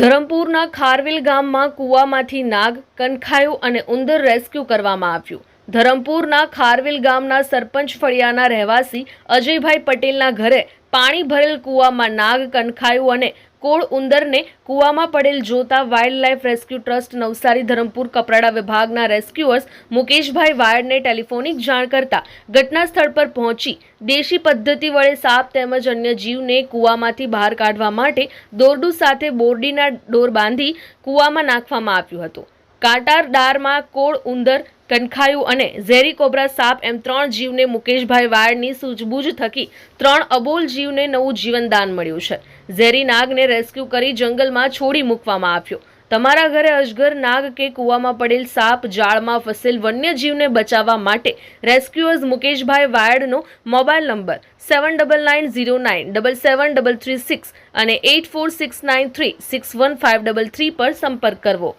ધરમપુરના ખારવિલ ગામમાં કૂવામાંથી નાગ, કનખાયું અને ઉંદર રેસ્ક્યુ કરવામાં આવ્યું. ધરમપુરના ખારવિલ ગામના સરપંચ ફળિયાના રહેવાસી અજયભાઈ પટેલના ઘરે પાણી ભરેલ કૂવામાં નાગ, કનખાયું અને કોળ ઉંદરને કૂવામાં પડેલ જોતા wild life rescue trust Navsari Dharampur Kaprada વિભાગના રેસ્ક્યુઅર્સ મુકેશભાઈ વાયડને ટેલિફોનિક જાણ કરતા ઘટના સ્થળ પર પહોંચી દેશી પદ્ધતિ વડે સાપ તેમજ અન્ય જીવને કૂવામાંથી બહાર કાઢવા માટે દોરડું સાથે બોરડીના ડોર બાંધી કૂવામાં નાખવામાં આવ્યું હતું. કાંટાર ડારમાં કોળ ઉંદર, કનખાયું અને ઝેરી કોબરા સાપ એમ ત્રણ જીવને મુકેશભાઈ વાળની સૂઝબૂઝ થકી ત્રણ અબોલ જીવને નવું જીવનદાન મળ્યું છે. ઝેરી નાગને રેસ્ક્યુ કરી જંગલમાં છોડી મૂકવામાં આવ્યો. તમારા ઘરે અજગર, નાગ કે કૂવામાં પડેલ સાપ જાળમાં ફસેલ વન્યજીવને બચાવવા માટે rescuers Mukeshbhai વાયડનો mobile number seven double nine zero nine double seven double three six અને eight four six nine three six one five double three પર સંપર્ક કરવો.